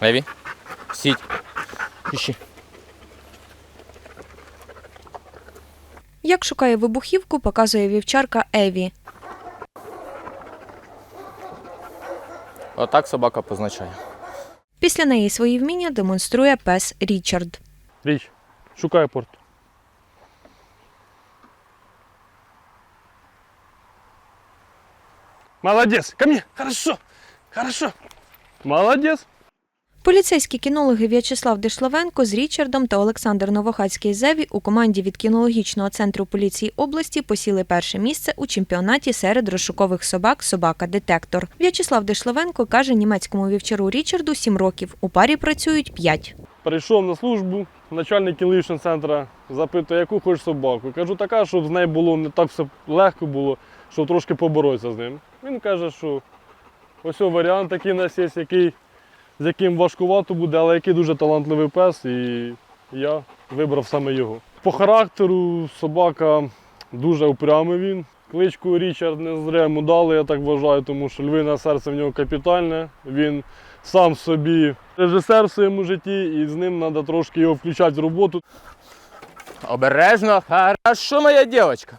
Леві. Сідь. Іщи. Як шукає вибухівку, показує вівчарка Еві. Отак собака позначає. Після неї свої вміння демонструє пес Річард. Річ, шукай порт. Молодец, ко мне, хорошо, хорошо. Молодец. Поліцейські кінологи В'ячеслав Дешлавенко з Річардом та Олександр Новохацький з Еві у команді від кінологічного центру поліції області посіли перше місце у чемпіонаті серед розшукових собак Собака-детектор. В'ячеслав Дешлавенко каже німецькому вівчару Річарду 7 років. У парі працюють 5. Прийшов на службу, начальник кінологічного центру запитує, яку хочеш собаку. Кажу, така, щоб з нею було не так все легко було, щоб трошки поборотися з ним. Він каже, що ось варіант такий у нас є, який, з яким важкувато буде, але який дуже талантливий пес, і я вибрав саме його. По характеру собака дуже упрямий він. Кличку Річард не зря йому дали, я так вважаю, тому що львине серце в нього капітальне. Він сам собі режисер в своєму житті, і з ним треба трошки його включати в роботу. Обережно. Хорошо, моя дівчинка.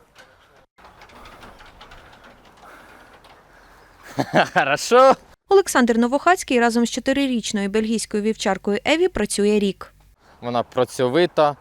Хорошо. Олександр Новохацький разом з чотирирічною бельгійською вівчаркою Еві працює рік. Вона працьовита,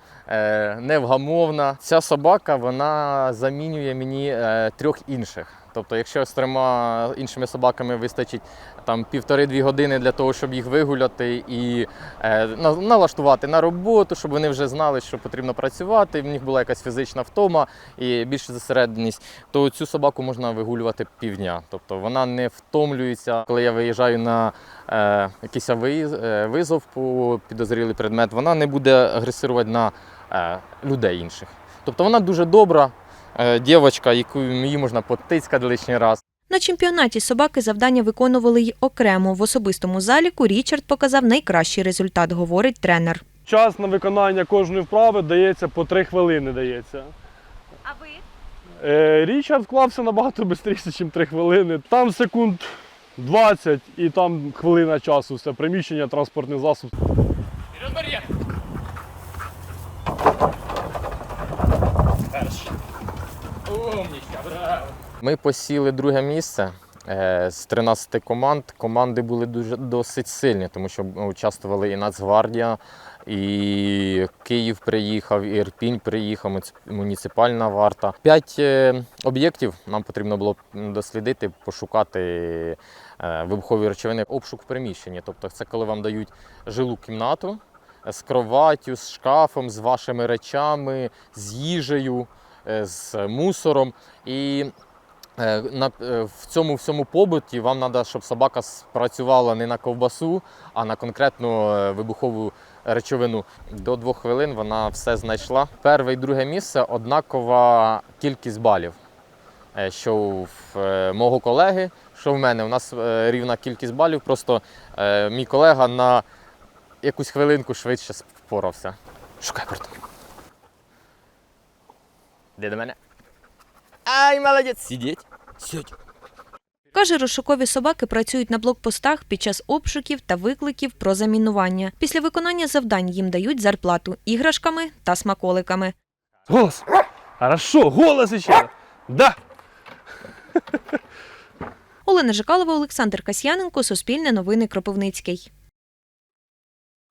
невгамовна. Ця собака вона замінює мені е, трьох інших. Тобто, якщо з трьома іншими собаками вистачить там півтори-дві години для того, щоб їх вигуляти і е, на- налаштувати на роботу, щоб вони вже знали, що потрібно працювати, в них була якась фізична втома і більша зосередженість, то цю собаку можна вигулювати півдня. Тобто вона не втомлюється. Коли я виїжджаю на е, якийсь е, визов по підозрілий предмет, вона не буде агресувати на е, людей інших. Тобто вона дуже добра е, дівчинка, яку її можна потицькати лишній раз. На чемпіонаті собаки завдання виконували й окремо. В особистому заліку Річард показав найкращий результат, говорить тренер. Час на виконання кожної вправи дається по три хвилини. Дається. А ви? Е, Річард вклався набагато швидше, ніж 3 хвилини. Там секунд 20 і там хвилина часу. Все приміщення, транспортний засіб. Ми посіли друге місце е, з 13 команд. Команди були дуже досить сильні, тому що участвували і Нацгвардія, і Київ приїхав, і Ірпінь приїхав, муніципальна варта. П'ять е, об'єктів нам потрібно було дослідити, пошукати е, вибухові речовини, обшук в приміщенні. Тобто, це коли вам дають жилу кімнату з кроваттю, з шкафом, з вашими речами, з їжею, з мусором. І е, е, в цьому всьому побуті вам треба, щоб собака спрацювала не на ковбасу, а на конкретну е, вибухову речовину. До двох хвилин вона все знайшла. Перше і друге місце однакова кількість балів. Е, Що в е, мого колеги, що в мене. У нас е, рівна кількість балів. Просто е, мій колега на якусь хвилинку швидше впорався. Шукай порт. Де до мене? Ай, молодець! Сидіть. Сидь. Каже, розшукові собаки працюють на блокпостах під час обшуків та викликів про замінування. Після виконання завдань їм дають зарплату іграшками та смаколиками. Голос! Хорошо, голос ще! Да! Олена Жикалова, Олександр Касьяненко, Суспільне новини Кропивницький.